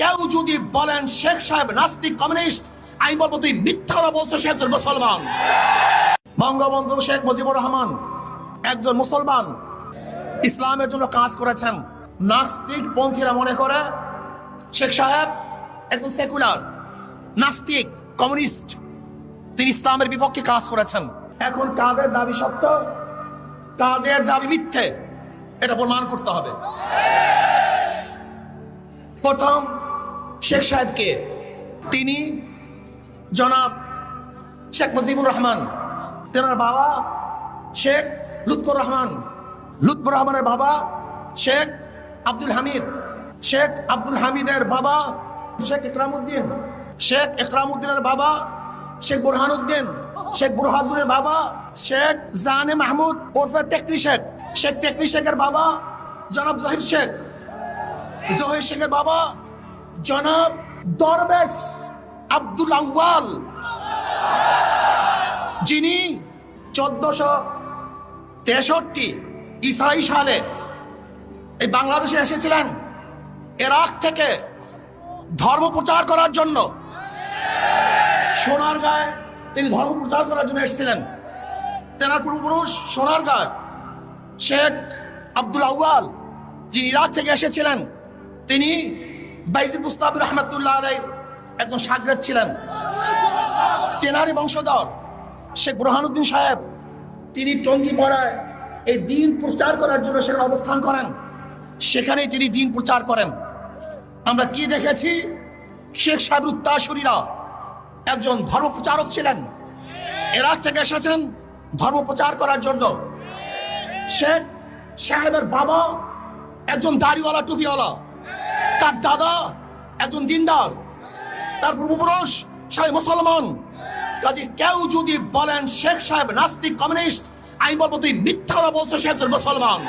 কেউ যদি বলেন শেখ সাহেব নাস্তিক কমিউনিস্ট, আমি বলব তুই মিথ্যা বলছো, সে একজন মুসলমান। বঙ্গবন্ধু শেখ মুজিবুর রহমান একজন মুসলমান। ইসলামের জন্য কাজ করেছেন। নাস্তিক পন্থীরা মনে করে শেখ সাহেব একজন সেকুলার, নাস্তিক, কমিউনিস্ট। তিনি ইসলামের বিপক্ষে কাজ করেছেন। এখন কাদের দাবি সত্য? কাদের দাবি মিথ্যে? এটা প্রমাণ করতে হবে। প্রথম শেখ সাহেবকে তিনি জনাব শেখ মুজিবুর রহমান, তেনার বাবা শেখ লুৎফর রহমান, লুৎফর রহমানের বাবা শেখ আব্দুল হামিদ, শেখ আব্দুল হামিদের বাবা শেখ ইকরামউদ্দিন শেখ ইকরামউদ্দিনের বাবা শেখ বুরহানুদ্দিন, শেখ বুরহানুদ্দিনের বাবা শেখ জানে মাহমুদ ওরফে তেকরি শেখ শেখ তেকরি শেখের বাবা জনাব জহির শেখ, জহির শেখের বাবা জনাব দরবেশ আব্দুল আউয়াল। যিনি চোদ্দশো তেষট্টি ইসাই সালে এই বাংলাদেশে এসেছিলেন এরাক থেকে ধর্ম প্রচার করার জন্য। সোনার গায়ে তিনি ধর্ম প্রচার করার জন্য এসেছিলেন। তেনার পূর্বপুরুষ সোনার গায়ে শেখ আব্দুল আউয়াল, যিনি ইরাক থেকে এসেছিলেন, তিনি বাইজিদ মুস্তাফির রহমতুল্লাহ আলাই একজন সাগরেদ ছিলেন। তেনারি বংশধর শেখ বুরহানুদ্দিন সাহেব। তিনি টঙ্গিপাড়ায় এই দিন প্রচার করার জন্য সেখানে অবস্থান করেন। সেখানেই তিনি দিন প্রচার করেন। আমরা কি দেখেছি? শেখ সাহেব উত্তাসুরীরা একজন ধর্ম প্রচারক ছিলেন। এরাক থেকে এসেছেন ধর্ম প্রচার করার জন্য। শেখ সাহেবের বাবা একজন দাড়িওয়ালা, টুপিওয়ালা। তার দাদা একজন দিনদার, তার পূর্বপুরুষ সবাই মুসলমান। কাজে কেউ যদি বলেন শেখ সাহেব নাস্তিক কমিউনিস্ট, আমি বলব তুই মিথ্যা বলছো, সে একজন মুসলমান।